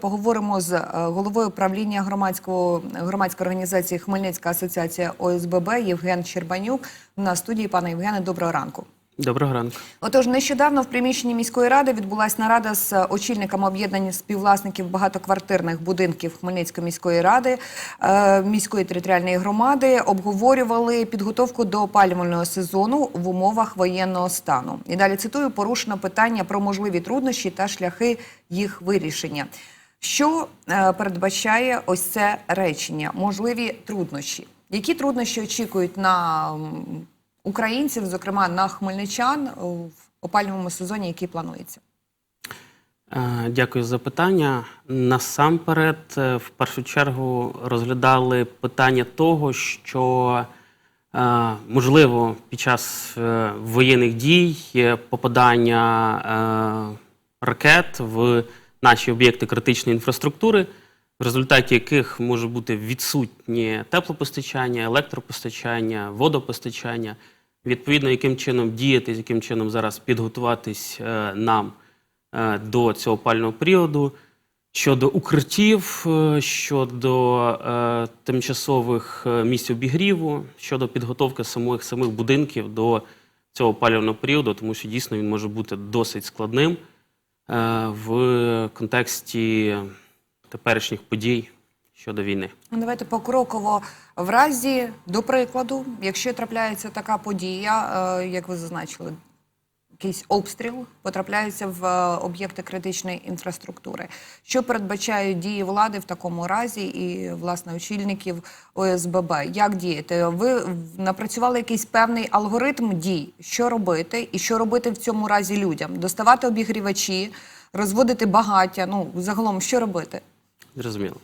Поговоримо з е, головою правління громадського громадської організації Хмельницька асоціація ОСББ Євген Щербанюк. На студії пане Євгене, доброго ранку. Доброго ранку. Отож, нещодавно в приміщенні міської ради відбулася нарада з очільниками об'єднання співвласників багатоквартирних будинків Хмельницької міської ради е, міської територіальної громади. Обговорювали підготовку до опалювального сезону в умовах воєнного стану. І далі цитую: порушено питання про можливі труднощі та шляхи їх вирішення. Що е, передбачає ось це речення? Можливі труднощі. Які труднощі очікують на українців, зокрема на хмельничан, в опалювальному сезоні, який планується? Е, Дякую за питання. Насамперед, е, в першу чергу, розглядали питання того, що можливо під час воєнних дій попадання ракет в наші об'єкти критичної інфраструктури, в результаті яких може бути відсутнє теплопостачання, електропостачання, водопостачання. Відповідно, яким чином діяти, яким чином зараз підготуватись е, нам е, до цього опального періоду. Щодо укриттів, е, щодо е, тимчасових місць обігріву, щодо підготовки самих самих будинків до цього опалювального періоду, тому що дійсно він може бути досить складним в контексті теперішніх подій щодо війни. Ну, Давайте покроково в разі, до прикладу, якщо трапляється така подія, е, як ви зазначили, якийсь обстріл потрапляється в е, об'єкти критичної інфраструктури. Що передбачають дії влади в такому разі і власне очільників ОСББ? Як діяти? Ви напрацювали якийсь певний алгоритм дій, що робити, і що робити в цьому разі людям? Доставати обігрівачі, розводити багаття. Ну загалом, що робити? Зрозуміло.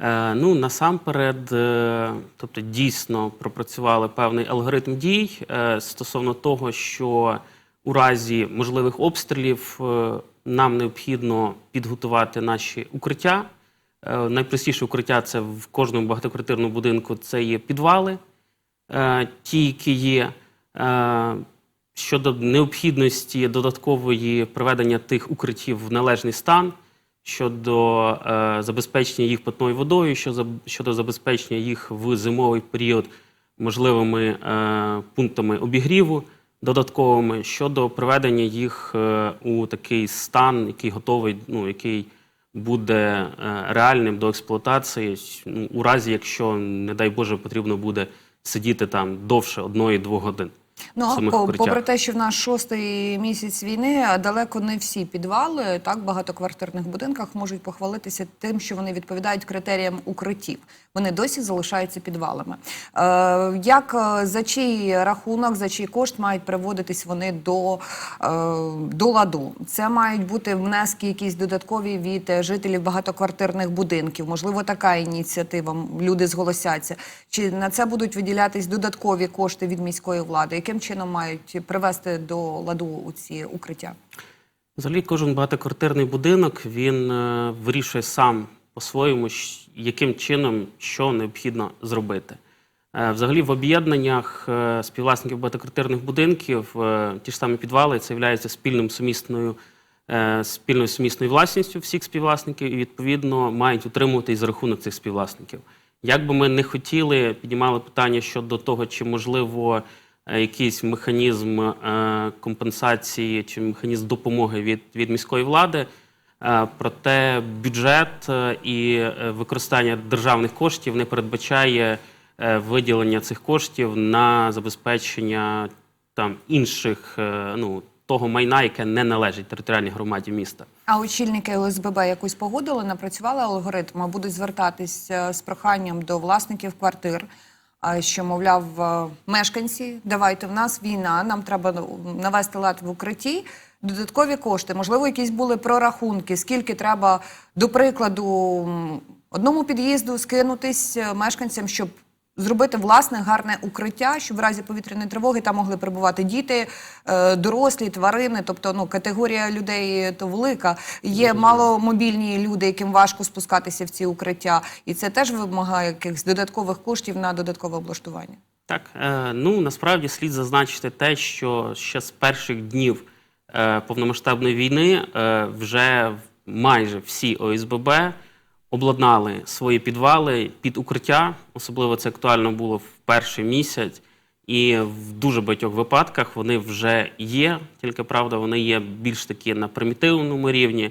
Е, ну, насамперед, е, тобто дійсно пропрацювали певний алгоритм дій стосовно того, що у разі можливих обстрілів е, нам необхідно підготувати наші укриття. Е, найпростіше укриття це в кожному багатоквартирному будинку це є підвали, е, ті, які є. Щодо необхідності додаткової приведення тих укриттів в належний стан, щодо забезпечення їх питною водою, щодо забезпечення їх в зимовий період можливими пунктами обігріву додатковими, щодо приведення їх е, у такий стан, який готовий, ну який буде е, реальним до експлуатації, ну, у разі, якщо, не дай Боже, потрібно буде сидіти там довше одної-двох годин. Ну, по, попри те, що в нас шостий місяць війни, далеко не всі підвали, так, в багатоквартирних будинках можуть похвалитися тим, що вони відповідають критеріям укриттів. Вони досі залишаються підвалами. Е, як е, за чий рахунок, за чий кошт мають приводитись вони до, е, до ладу? Це мають бути внески якісь додаткові від е, жителів багатоквартирних будинків. Можливо, така ініціатива. Люди зголосяться. Чи на це будуть виділятись додаткові кошти від міської влади? Яким чином мають привести до ладу у ці укриття? Взагалі, кожен багатоквартирний будинок він е, вирішує сам по-своєму, яким чином що необхідно зробити. Е, взагалі, в об'єднаннях е, співвласників багатоквартирних будинків ті ж самі підвали це є спільним сумісною, спільною сумісною власністю всіх співвласників і відповідно мають утримуватись за рахунок цих співвласників. Як би ми не хотіли, піднімали питання щодо того, чи можливо якийсь механізм е, компенсації чи механізм допомоги від, від міської влади. Е, Проте бюджет е, і е, використання державних коштів не передбачає е, виділення цих коштів на забезпечення там інших е, ну того майна, яке не належить територіальній громаді міста. А очільники ОСББ якось погодили, напрацювали алгоритм, а будуть звертатись е, з проханням до власників квартир. Що, мовляв, е, мешканці, давайте в нас війна, нам треба навести лад в укритті, додаткові кошти. Можливо, якісь були прорахунки, скільки треба, до прикладу, одному під'їзду скинутись е, мешканцям, щоб зробити власне гарне укриття, щоб в разі повітряної тривоги там могли перебувати діти, е, дорослі, тварини. Тобто, ну категорія людей то велика. Є маломобільні люди, яким важко спускатися в ці укриття, і це теж вимагає якихось додаткових коштів на додаткове облаштування. Так, е, ну насправді слід зазначити те, що ще з перших днів е, повномасштабної війни вже майже всі ОСББ обладнали свої підвали під укриття. Особливо це актуально було в перший місяць. І в дуже багатьох випадках вони вже є, тільки правда, вони є більш такі на примітивному рівні.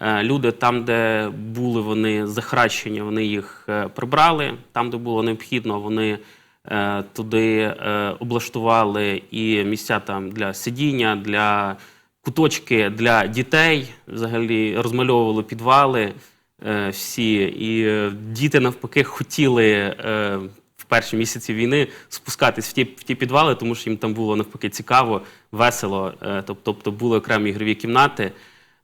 Е, Люди там, де були вони захаращені, вони їх е, прибрали. Там, де було необхідно, вони е, туди облаштували і місця там для сидіння, для куточки для дітей. Взагалі розмальовували підвали всі. І е, діти навпаки хотіли е, в перші місяці війни спускатись в ті, в ті підвали, тому що їм там було навпаки цікаво, весело. Е, Тобто були окремі ігрові кімнати.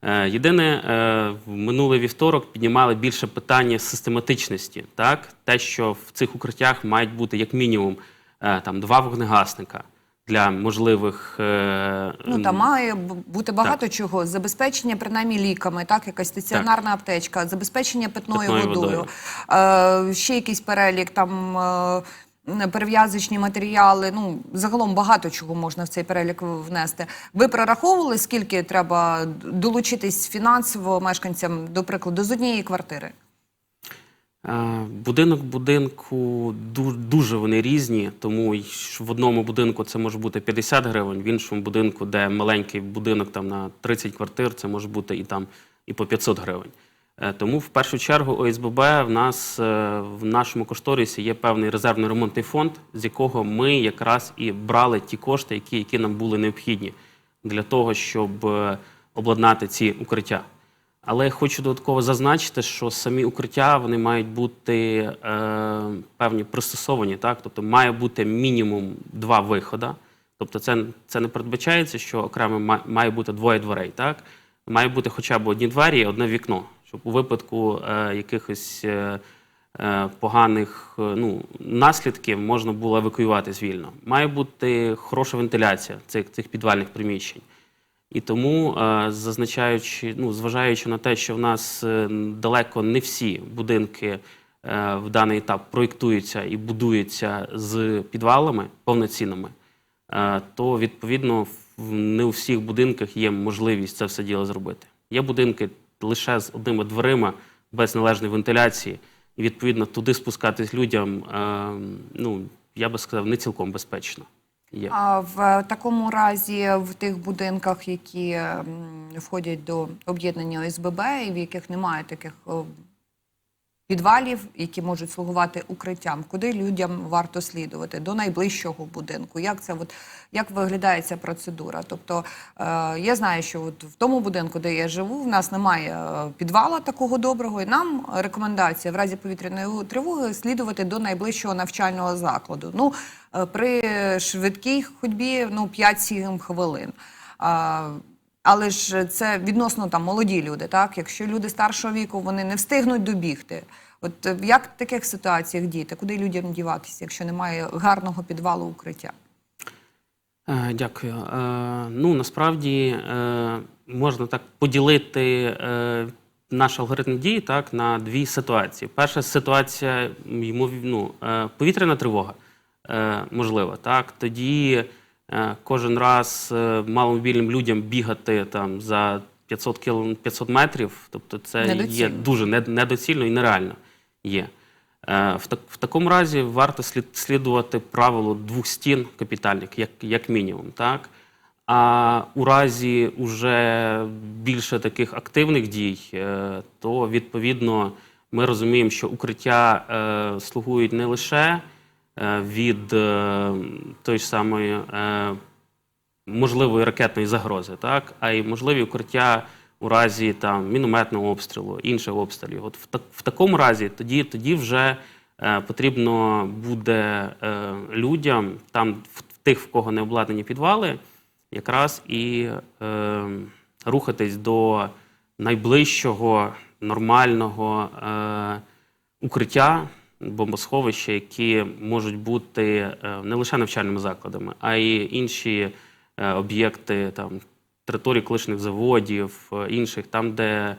Е, Єдине, е, в минулий вівторок піднімали більше питання систематичності, так? Те, що в цих укриттях мають бути як мінімум е, там два вогнегасника для можливих е, Ну там має бути багато чого. Забезпечення принаймні ліками, так, якась стаціонарна аптечка, забезпечення питною, Питною водою, водою. Е, ще якийсь перелік, там е, перев'язочні матеріали. Ну, загалом багато чого можна в цей перелік внести. Ви прораховували, скільки треба долучитись фінансово мешканцям, до прикладу, з однієї квартири? Е, Будинок будинку ду- дуже вони різні, тому в одному будинку це може бути 50 гривень, в іншому будинку, де маленький будинок там на 30 квартир, це може бути і там і по 500 гривень. Е, Тому в першу чергу ОСББ в нас е, в нашому кошторисі є певний резервний ремонтний фонд, з якого ми якраз і брали ті кошти, які, які нам були необхідні для того, щоб обладнати ці укриття. Але хочу додатково зазначити, що самі укриття вони мають бути е, певні пристосовані, так? Тобто має бути мінімум два виходи. Тобто, це, це не передбачається, що окремо ма- має бути двоє дверей. Так? Має бути хоча б одні двері і одне вікно, щоб у випадку е, якихось е, е, поганих е, ну, наслідків можна було евакуюватись вільно. Має бути хороша вентиляція цих, цих підвальних приміщень. І тому, е, зазначаючи, ну, зважаючи на те, що в нас е, далеко не всі будинки е, в даний етап проєктуються і будуються з підвалами повноцінними, то відповідно не у всіх будинках є можливість це все діло зробити. Є будинки лише з одними дверима, без належної вентиляції, і відповідно туди спускатись людям, ну я би сказав, не цілком безпечно. Є. А в такому разі в тих будинках, які входять до об'єднання ОСББ, і в яких немає таких підвалів, які можуть слугувати укриттям, куди людям варто слідувати до найближчого будинку? Як це от як виглядає ця процедура? Тобто е, я знаю, що от в тому будинку, де я живу, в нас немає е, підвала такого доброго, і нам рекомендація в разі повітряної тривоги слідувати до найближчого навчального закладу. Ну при швидкій ходьбі ну 5-7 хвилин. А, але ж це відносно там молоді люди, так? Якщо люди старшого віку, вони не встигнуть добігти. От е, як в таких ситуаціях діти? Куди людям діватися, якщо немає гарного підвалу укриття? Е, Дякую. Е, Ну насправді е, можна так поділити е, наш алгоритм дій так на дві ситуації. Перша ситуація ну, е, повітряна тривога е, можлива. Так тоді е, кожен раз е, маломобільним людям бігати там за 500 кіл... 500 метрів, тобто це є дуже недоцільно і нереально є. В, так, в такому разі варто слід, слідувати правилу двох стін капітальних, як, як мінімум. Так? А у разі уже більше таких активних дій, то відповідно ми розуміємо, що укриття е, слугують не лише від е, тої ж самої е, можливої ракетної загрози, так, а й можливі укриття у разі там мінометного обстрілу, інших обстрілів. От в, так, в такому разі тоді, тоді вже е, потрібно буде е, людям, там в тих, в кого не обладнані підвали, якраз і е, рухатись до найближчого нормального е, укриття, бомбосховища, які можуть бути е, не лише навчальними закладами, а й інші е, об'єкти там території колишніх заводів, е, інших, там, де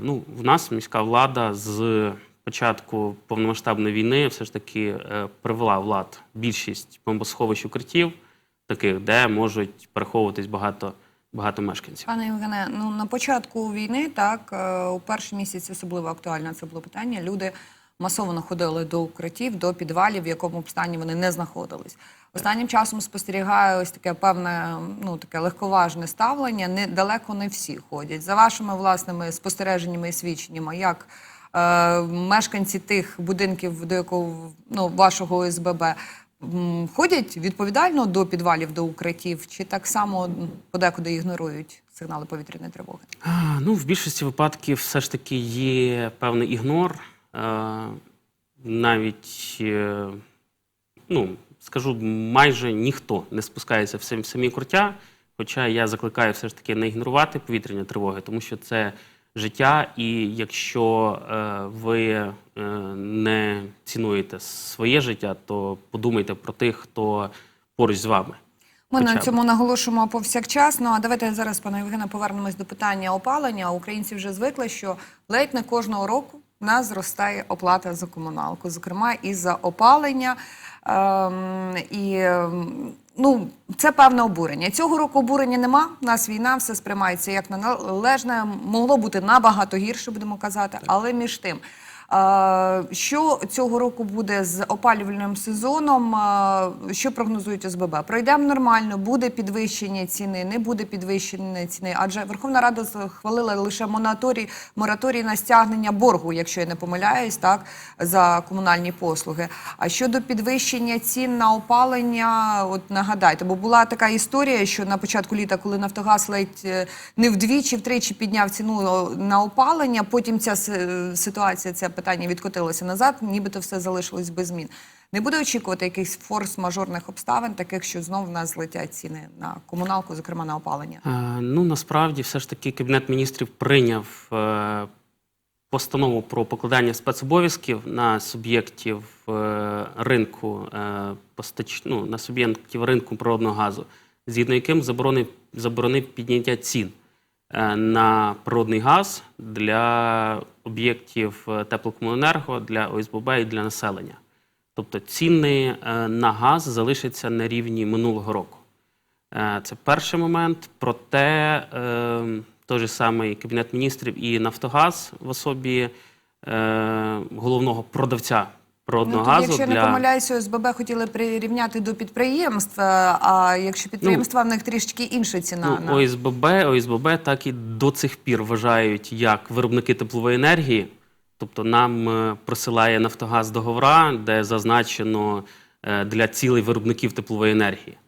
ну, в нас міська влада з початку повномасштабної війни все ж таки привела в лад більшість бомбосховищ укриттів, таких, де можуть переховуватись багато багато мешканців. Пане Євгене, ну на початку війни, так у перший місяць особливо актуальне це було питання. Люди масово ходили до укриттів, до підвалів, в якому б стані вони не знаходились. Останнім часом спостерігаю ось таке певне, ну таке легковажне ставлення. Не далеко не всі ходять. За вашими власними спостереженнями і свідченнями, як е, мешканці тих будинків, до якого ну вашого ОСББ, ходять відповідально до підвалів, до укриттів, чи так само подекуди ігнорують сигнали повітряної тривоги? Ну, в більшості випадків все ж таки є певний ігнор. Е, навіть, е, ну, скажу, майже ніхто не спускається в самі, укриття. Хоча я закликаю все ж таки не ігнорувати повітряні тривоги, тому що це життя, і якщо е, ви не цінуєте своє життя, то подумайте про тих, хто поруч з вами. Ми Хоча на цьому наголошуємо повсякчас. Ну а давайте зараз, пане Євгене, повернемось до питання опалення. Українці вже звикли, що ледь не кожного року в нас зростає оплата за комуналку, зокрема і за опалення. Ем, і ем, ну, це певне обурення. Цього року обурення нема. У нас війна, все сприймається як належне. Могло бути набагато гірше, будемо казати, але між тим. Е, Що цього року буде з опалювальним сезоном? Е, Що прогнозують ОСББ? Пройдемо нормально, буде підвищення ціни, не буде підвищення ціни. Адже Верховна Рада схвалила лише мораторій, мораторій на стягнення боргу, якщо я не помиляюсь, так за комунальні послуги. А щодо підвищення цін на опалення, от нагадайте, бо була така історія, що на початку літа, коли Нафтогаз ледь е, не вдвічі, втричі підняв ціну на опалення, потім ця ситуація, це питання відкотилося назад, нібито все залишилось без змін. Не буде очікувати якихось форс-мажорних обставин, таких, що знову в нас злетять ціни на комуналку, зокрема на опалення. Е, Ну, насправді, все ж таки, Кабінет міністрів прийняв е, постанову про покладання спецобов'язків на суб'єктів е, ринку е, постач... ну, на суб'єктів ринку природного газу, згідно яким заборонив, заборонив підняття цін на природний газ для об'єктів е, теплокомуненерго, для ОСББ і для населення. Тобто ціни е, на газ залишаться на рівні минулого року. Е, Це перший момент. Проте е, той же самий Кабінет міністрів і Нафтогаз в особі е, головного продавця природного Ну, газу якщо для не помиляюся, ОСББ хотіли прирівняти до підприємств, а якщо підприємства, в них трішки інша ціна. ну, на... ОСББ, ОСББ так і до цих пір вважають як виробники теплової енергії. Тобто нам е, присилає Нафтогаз договора, де зазначено е, для цілей виробників теплової енергії.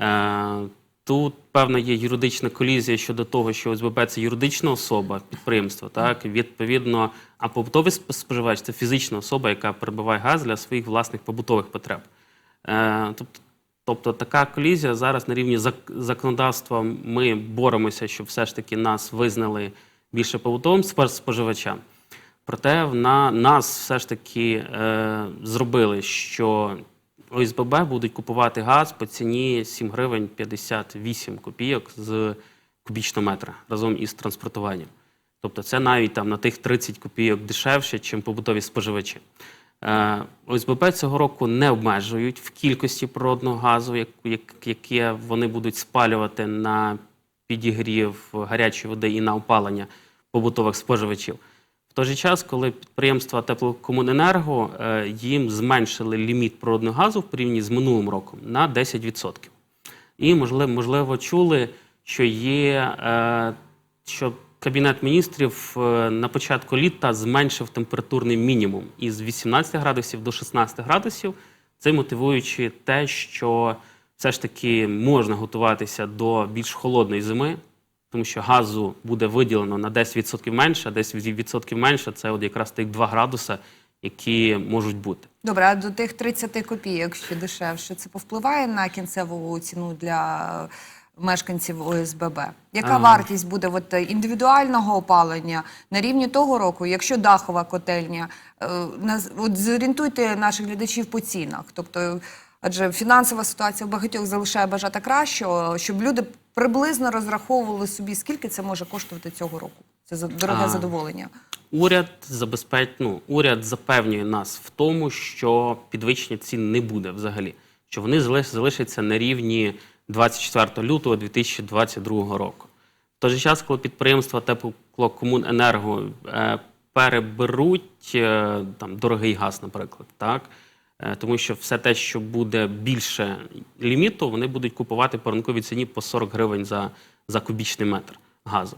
Е, Тут певна є юридична колізія щодо того, що ОСББ це юридична особа, підприємство, так відповідно, а побутовий сп- споживач це фізична особа, яка перебуває газ для своїх власних побутових потреб. Тобто, тобто така колізія зараз на рівні зак- законодавства ми боремося, щоб все ж таки нас визнали більше побутовим спо- споживачам. Проте на нас все ж таки е, зробили, що ОСББ будуть купувати газ по ціні 7 гривень 58 копійок з кубічного метра разом із транспортуванням. Тобто це навіть там на тих 30 копійок дешевше, ніж побутові споживачі. Е, ОСББ цього року не обмежують в кількості природного газу, як, як, яке вони будуть спалювати на підігрів гарячої води і на опалення побутових споживачів. В той же час, коли підприємства теплокомуненерго е, їм зменшили ліміт природного газу в порівнянні з минулим роком на 10%. І можливо, можливо чули, що є, е, що Кабінет міністрів е, на початку літа зменшив температурний мінімум із 18 градусів до 16 градусів, це мотивуючи те, що все ж таки можна готуватися до більш холодної зими, тому що газу буде виділено на 10% менше, а 10% менше це от якраз тих 2 градуса, які можуть бути. Добре, а до тих 30 копійок, що дешевше, це повпливає на кінцеву ціну для мешканців ОСББ? Яка А. вартість буде от, е, індивідуального опалення на рівні того року, якщо дахова котельня? Е, От зорієнтуйте наших глядачів по цінах. Тобто, адже фінансова ситуація в багатьох залишає бажати кращого, щоб люди приблизно розраховували собі, скільки це може коштувати цього року. Це дороге А. задоволення. Уряд забезпеч... ну, уряд запевнює нас в тому, що підвищення цін не буде взагалі, що вони залиш- залишаться на рівні 24 лютого 2022 року. В той же час, коли підприємства Теплокомуненерго е, переберуть е, там, дорогий газ, наприклад, так? Е, тому що все те, що буде більше ліміту, вони будуть купувати по ринковій ціні по 40 гривень за, за кубічний метр газу.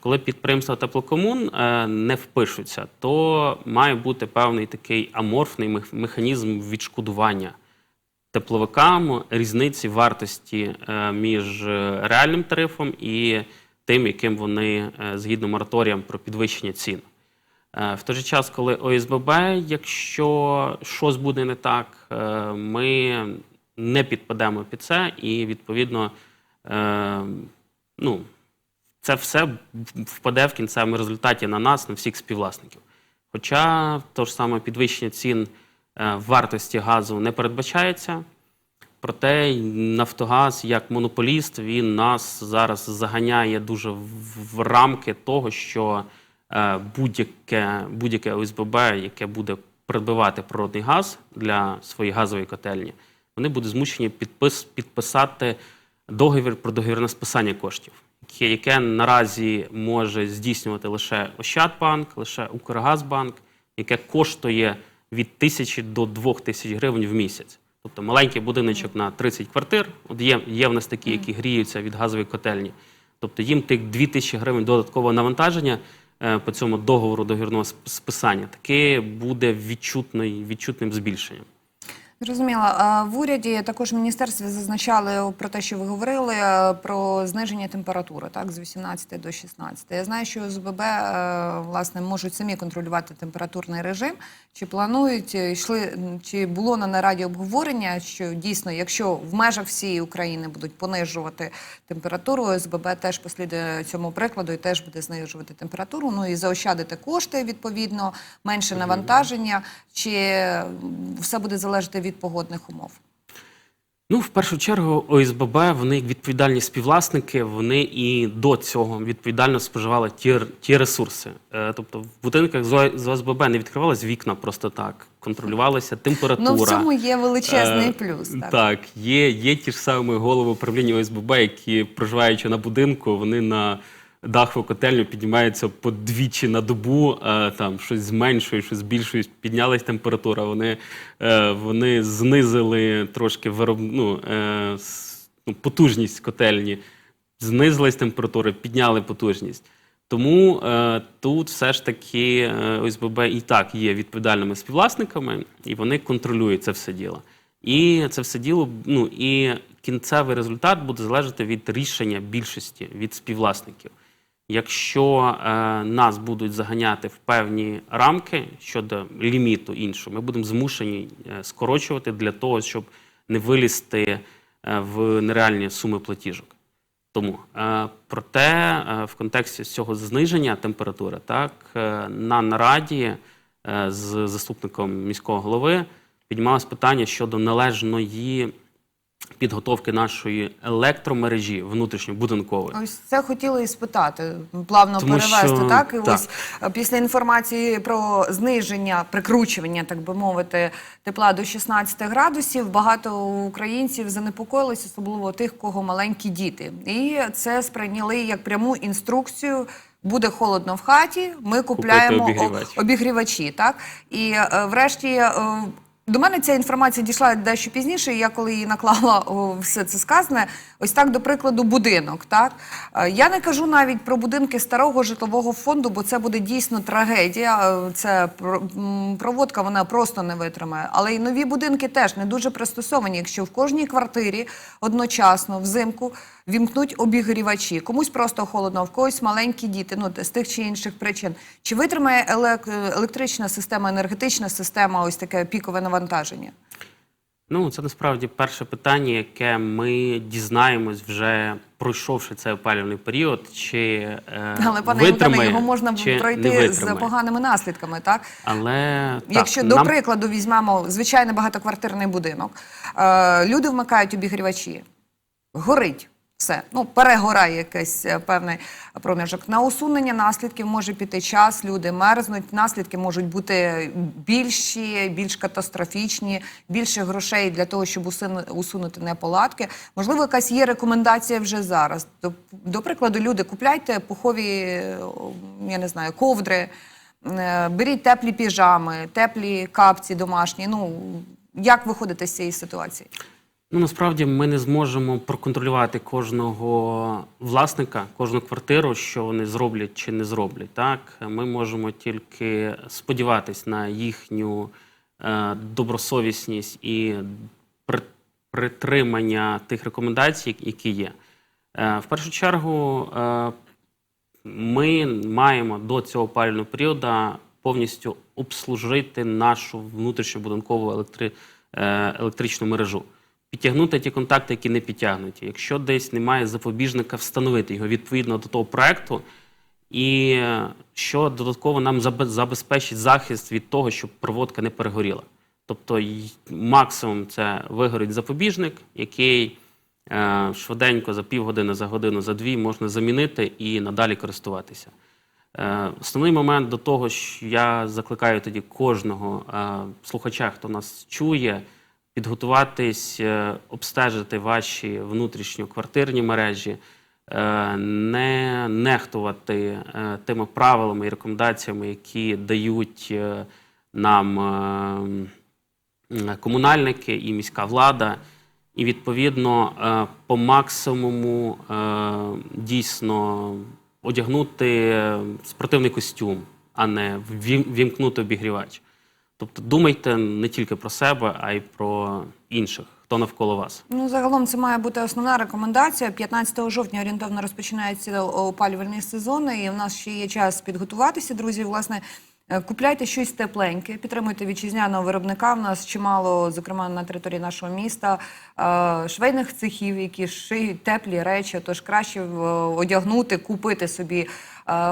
Коли підприємства теплокомун е, не впишуться, то має бути певний такий аморфний мех- механізм відшкодування тепловикам різниці вартості е, між реальним тарифом і тим, яким вони згідно мораторіям про підвищення цін. Е, В той же час, коли ОСББ, якщо щось буде не так, е, ми не підпадемо під це, і відповідно е, ну, це все впаде в кінцевому результаті на нас, на всіх співвласників. Хоча то ж саме підвищення цін вартості газу не передбачається. Проте Нафтогаз як монополіст він нас зараз заганяє дуже в- рамки того, що будь-яке будь-яке ОСББ, яке буде придбавати природний газ для своєї газової котельні, вони будуть змушені підпис, підписати договір про договірне списання коштів, яке, яке наразі може здійснювати лише Ощадбанк, лише Укргазбанк, яке коштує від тисячі до двох тисяч гривень в місяць. Тобто маленький будиночок на 30 квартир, от є, є в нас такі, які гріються від газової котельні. Тобто їм тих 2 тисячі гривень додаткового навантаження е, по цьому договору договірного сп- списання таки буде відчутний, відчутним збільшенням. Зрозуміло. В уряді також в міністерстві зазначали про те, що ви говорили е, про зниження температури, так з 18 до 16. Я знаю, що ОСББ е, власне можуть самі контролювати температурний режим. Чи планують е, йшли чи було на нараді обговорення, що дійсно, якщо в межах всієї України будуть понижувати температуру, ОСББ теж послідує цьому прикладу і теж буде знижувати температуру. Ну і заощадити кошти відповідно, менше навантаження. Чи все буде залежати від погодних умов? Ну, в першу чергу, ОСББ, вони як відповідальні співвласники, вони і до цього відповідально споживали ті, ті ресурси. Е, тобто в будинках з з ОСББ не відкривались вікна просто так, контролювалася температура. Ну в цьому є величезний Е, плюс. Так. Так, є, є ті ж самі голови управління ОСББ, які, проживаючи на будинку, вони на дахову котельню піднімаються подвічі на добу, е, там щось зменшують, щось збільшують, піднялась температура. Вони, е, вони знизили трошки вироб, ну, е, ну, потужність котельні, знизилась температура, підняли потужність. Тому е, тут все ж таки ОСББ і так є відповідальними співвласниками, і вони контролюють це все діло. І це все діло, ну і кінцевий результат буде залежати від рішення більшості від співвласників. Якщо е, нас будуть заганяти в певні рамки щодо ліміту іншого, ми будемо змушені е, скорочувати для того, щоб не вилізти е, в нереальні суми платіжок. Тому е, проте е, в контексті цього зниження температури, так е, на нараді е, з заступником міського голови піднімалось питання щодо належної підготовки нашої електромережі внутрішньобудинкової. Ось це хотіли і спитати, плавно Тому перевести, що- так? І так. ось після інформації про зниження, прикручування, так би мовити, тепла до 16 градусів, багато українців занепокоїлись, особливо тих, кого маленькі діти. І це сприйняли як пряму інструкцію. Буде холодно в хаті, ми купляємо о- обігрівач. обігрівачі. Так? І е, врешті. е, до мене ця інформація дійшла дещо пізніше. Я коли її наклала все це сказане, ось так до прикладу, будинок. Так Е, я не кажу навіть про будинки старого житлового фонду, бо це буде дійсно трагедія. Е, Це проводка, вона просто не витримає. Але і нові будинки теж не дуже пристосовані. Якщо в кожній квартирі одночасно взимку вімкнуть обігрівачі, комусь просто холодно, в когось маленькі діти, ну з тих чи інших причин. Чи витримає елек- електрична система, енергетична система ось таке пікове навантаження? Ну, це насправді перше питання, яке ми дізнаємось вже пройшовши цей опалювальний період, чи е, Але пане витримає, його можна чи пройти з поганими наслідками, так? Але Якщо так, до нам прикладу візьмемо звичайний багатоквартирний будинок, е, люди вмикають обігрівачі, горить. Все, ну перегорає якийсь е, певний проміжок. На усунення наслідків може піти час, люди мерзнуть. Наслідки можуть бути більші, більш катастрофічні, більше грошей для того, щоб усунути неполадки. Можливо, якась є рекомендація вже зараз. До, до прикладу, люди купляйте пухові, е, я не знаю, ковдри, е, беріть теплі піжами, теплі капці домашні. Ну як виходити з цієї ситуації? Ну насправді ми не зможемо проконтролювати кожного власника, кожну квартиру, що вони зроблять чи не зроблять. Так ми можемо тільки сподіватись на їхню е, добросовісність і при- притримання тих рекомендацій, які є. Е, в першу чергу, е, ми маємо до цього опалювального періоду повністю обслужити нашу внутрішньобудинкову електри... е, електричну мережу. Підтягнути ті контакти, які не підтягнуті. Якщо десь немає запобіжника, встановити його відповідно до того проекту, і що додатково нам забезпечить захист від того, щоб проводка не перегоріла. Тобто максимум це вигорить запобіжник, який е, швиденько за півгодини, за годину, за дві можна замінити і надалі користуватися. Е, Основний момент до того, що я закликаю тоді кожного е, слухача, хто нас чує, підготуватись, е, обстежити ваші внутрішньоквартирні мережі, е, не нехтувати е, тими правилами і рекомендаціями, які дають нам комунальники і міська влада. І відповідно по максимуму дійсно одягнути спортивний костюм, а не вімкнути обігрівач. Тобто думайте не тільки про себе, а й про інших, хто навколо вас. Ну, загалом це має бути основна рекомендація. 15 жовтня орієнтовно розпочинається опалювальний сезон, і в нас ще є час підготуватися, друзі. Власне, е, купляйте щось тепленьке, підтримуйте вітчизняного виробника. В нас чимало, зокрема на території нашого міста, е, швейних цехів, які шиють теплі речі. Тож краще е, одягнути, купити собі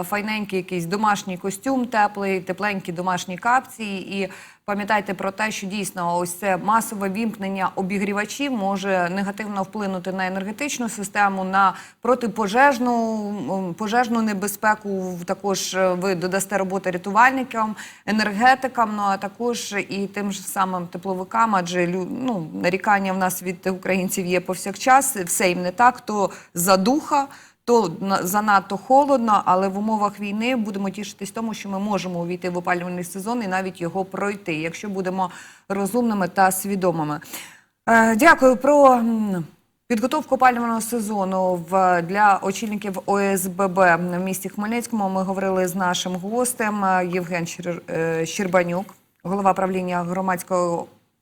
файненький якийсь домашній костюм теплий, тепленькі домашні капці. І пам'ятайте про те, що дійсно ось це масове вімкнення обігрівачів може негативно вплинути на енергетичну систему, на протипожежну пожежну небезпеку. Також е, ви додасте роботи рятувальникам, енергетикам, ну а також і тим ж самим тепловикам, адже ну, нарікання в нас від українців є повсякчас. Все їм не так, то задуха. То на- занадто холодно, але в умовах війни будемо тішитись тому, що ми можемо увійти в опалювальний сезон і навіть його пройти, якщо будемо розумними та свідомими. Е, Дякую про підготовку опалювального сезону для очільників ОСББ в місті Хмельницькому. Ми говорили з нашим гостем е, Євген е, Щербанюк, голова правління громадської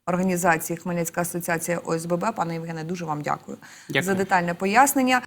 організації Хмельницька асоціація ОСББ. Пане Євгене, дуже вам дякую, Дякую. за детальне пояснення.